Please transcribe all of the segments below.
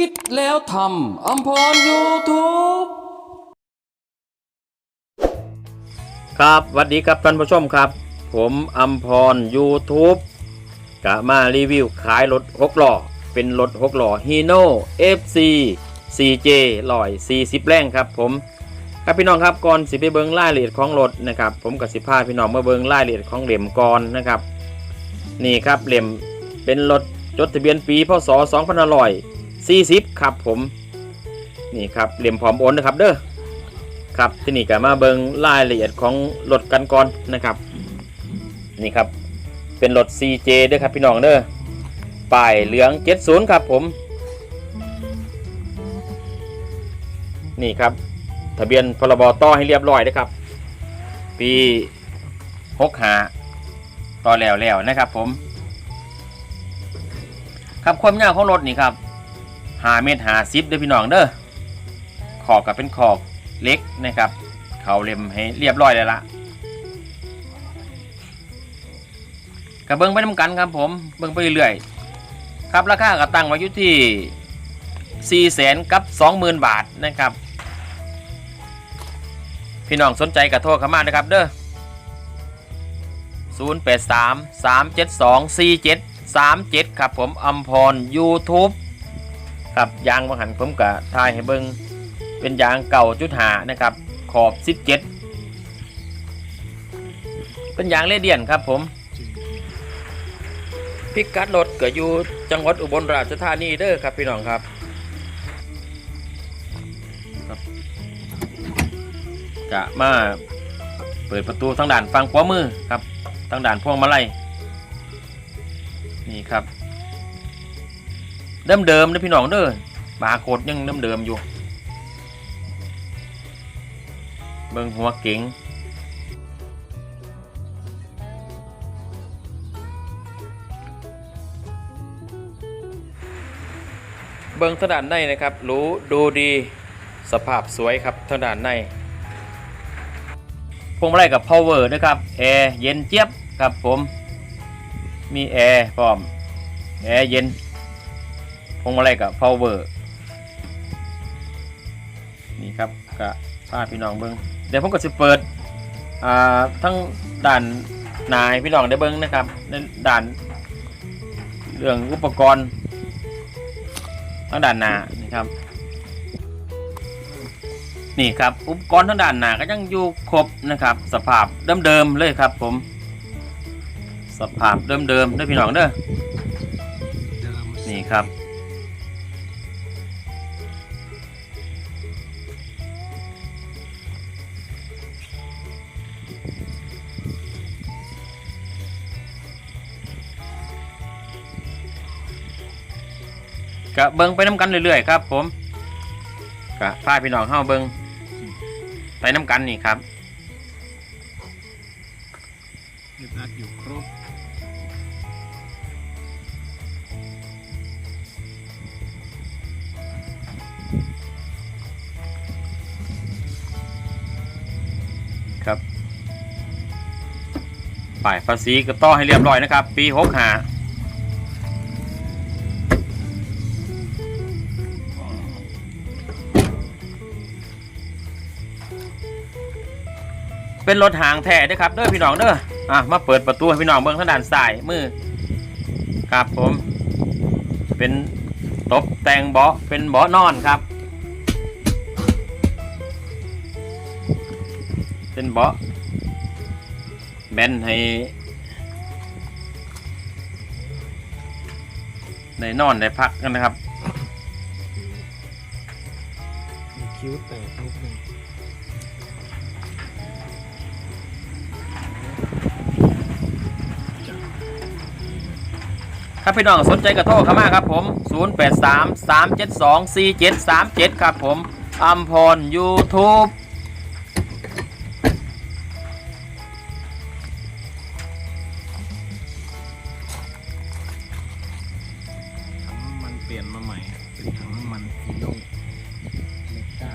คิดแล้วทำอัมพรยูทูบครับสวัสดีครับท่านผู้ชมครับ ผมอัมพร YouTube กะมารีวิวขายรถ6ล้อเป็นรถ6ล้อ Hino FC CJ ลอย 40 แรงครับผม ครับพี่น้องครับก่อนสิไปเบิงรายละเอียดของรถนะครับ ผมกับสิพาพี่น้องมาเบิงรายละเอียดของเหลี่ยมก่อนนะครับ นี่ครับเหลี่ยมเป็นรถจดทะเบียนปีพศ 40ครับผมนี่ครับเหลี่ยมพร้อมโอนนะครับเด้อครับที่นี่ก็มาเบิงรายละเอียดของรถกันก่อนนะครับนี่ครับเป็นรถ CJ เด้อครับพี่น้องเด้อป้ายเหลือง 70 ครับผม นี่ครับ ทะเบียนพรบต่อให้เรียบร้อยนะครับ ปี6หาต่อแล้วแล้วนะครับผม ครับความยาวของรถนี่ครับ 5เมตร50เด้อพี่น้องเด้อขอบกับเป็นขอบเล็กนะครับ เขาเล็มให้เรียบร้อยเลยละกระเบื้องไปน้ำกันครับผมเบื้องไปเรื่อยครับราคาก็ตั้งไว้อยู่ที่4 0 0แสนกับ 20,000 บาทนะครับ พี่น้องสนใจกระโทรเข้ามานะครับเด้อ083 372 4737 ครับผมอัมพร YouTube ครับยางบังหันผมกะทายให้เบิ้งเป็นยางเก่าจุดหานะครับ ขอบ 17 เป็นยางเลเดียนครับผมพิกัดรถก็อยู่จังหวัดอุบลราชธานีเด้อครับพี่น้องครับครับกะมาเปิดประตูทางด่านฟังขวามือครับทางด่านพวงมาลัยนี่ครับ เดิมเดิมนะพี่น้องเด้อบาโคดยังเดิมเดิมอยู่ เบิ่งหัวเก๋งเบิ่งทางด้านในนะครับ รู้ดูดีสภาพสวยครับทางด้านในพวงมาลัยกับ power นะครับแอร์เย็นเจี๊ยบครับผม มีแอร์พร้อมแอร์เย็น พวงมาลัยกับ power นี่ครับก็พาพี่น้องเบิ้งเดี๋ยวผมก็จะเปิดอ่าทั้งด่านนายพี่น้องได้เบิ้งนะครับในด่านเรื่องอุปกรณ์ทั้งด่านหนานี่ครับนี่ครับอุปกรณ์ทั้งด่านหนาก็ยังอยู่ครบนะครับ สภาพเดิมๆเลยครับผม สภาพเดิมๆเด้อพี่น้องเด้อนี่ครับ กะเบิงไปน้ำกันเรื่อยๆครับ ผมกะพาพี่น้องเข้าเบิงไปน้ำกันนี่ครับยึดอัดอยู่ครบครับฝ่ายภาษีก็ต่อให้เรียบร้อยนะครับ ปีหกหา เป็นรถหางแท้เด้อครับเด้อพี่น้องเด้ออะมาเปิดประตูให้พี่น้องเบื้องทางด้านซ้ายมือครับผม เป็นตบแต่งเบาะเป็นเบาะนอนครับ เป็นเบาะแบนให้ในนอนได้พักกันนะครับมีคิ้วแตกนิดนึง ครับพี่น้องสนใจกระโทรเข้ามาครับผม 083 372 4737 ครับผมอัมพร YouTube ถังน้ำมันเปลี่ยนมาใหม่เป็นถังน้ำมันฮีโน่เมกา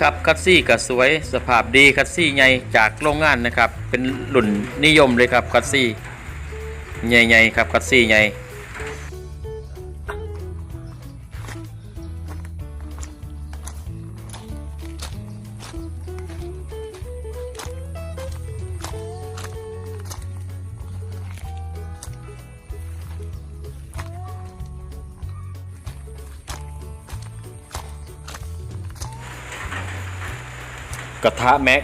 ครับคัสซี่ก็สวยสภาพดีคัสซี่ใหญ่จากโรงงานนะครับ เป็นหลุ่นนิยมเลยครับคัตซี่ใหญ่ๆครับคัตซี่ใหญ่กระทะแม็ก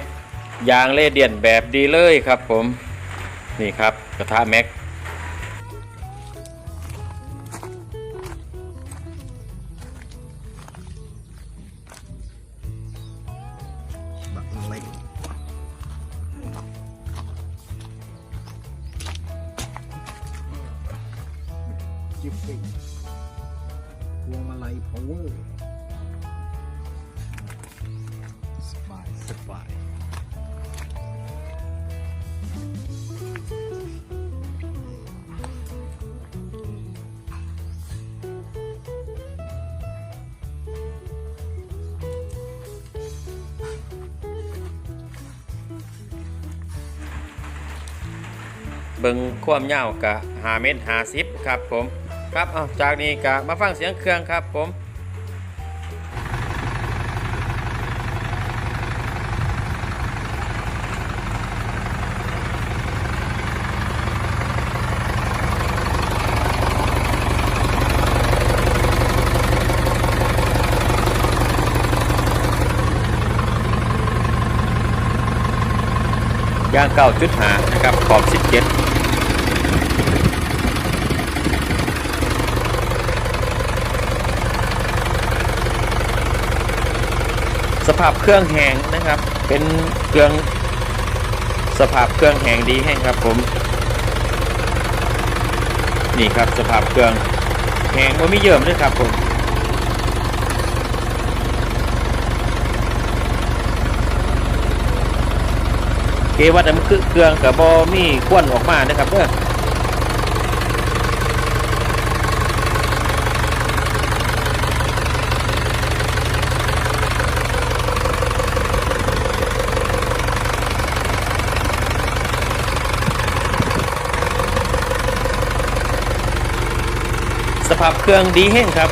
ยางเลเดียนแบบดีเลยครับผมนี่ครับกระทะแม็กบักเล็กจิบปี้พวงมาลัยพาวเวอร์ เบิงความยาวกะหาเมตรหาสิบครับผมครับเอาจากนี้กะมาฟังเสียงเครื่องครับผมย่างเก้าจุดหานะครับขอบสิบเจ็ด สภาพเครื่องแหงนะครับ เป็นเครื่องสภาพเครื่องแหงดีแห้งครับผมนี่ครับสภาพเครื่องแหงว่าไม่เยิ่มด้วยครับผมเกวัดน้ำคือเครื่องกับบอมีควนออกมานะครับเด้อ ผับเครื่องดีแห้งครับ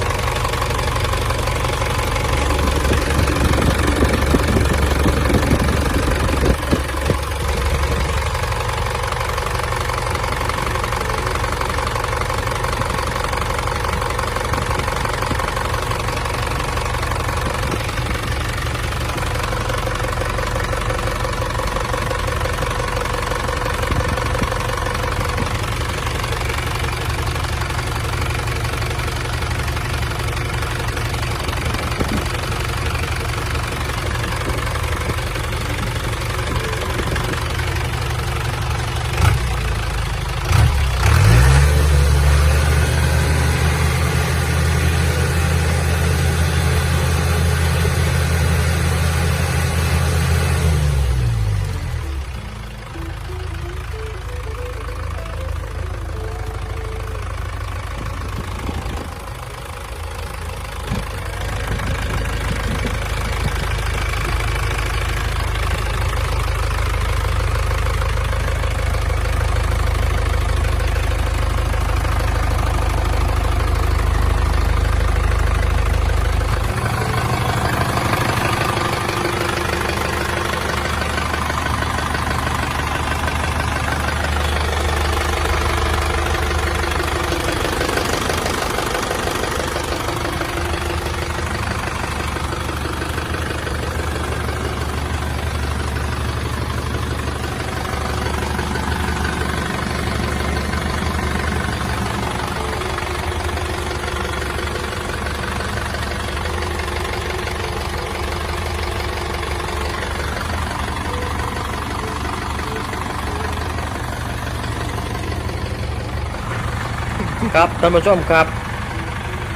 ครับท่านผู้ชมครับ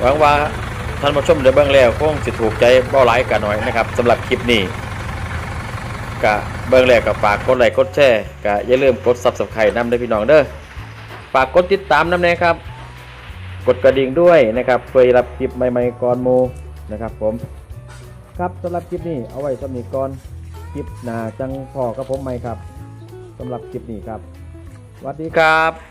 หวังว่าท่านผู้ชมได้เบิ่งแล้วคงสิถูกใจเบ้าหลายกันหน่อยนะครับสำหรับคลิปนี้กะเบิ่งแล้วก็ฝากกดไลค์กดแชร์กะอย่าลืมกด Subscribe นำเด้พี่น้องเด้อฝากกดติดตามน้ำแน่ครับ กดกระดิ่งด้วยนะครับเพื่อรับคลิปใหม่ๆก่อนมูนะครับผม ครับสำหรับคลิปนี้เอาไว้สำนีก่อนคลิปหน้าจังพอกับผมใหม่ครับสำหรับคลิปนี้ครับสวัสดีครับ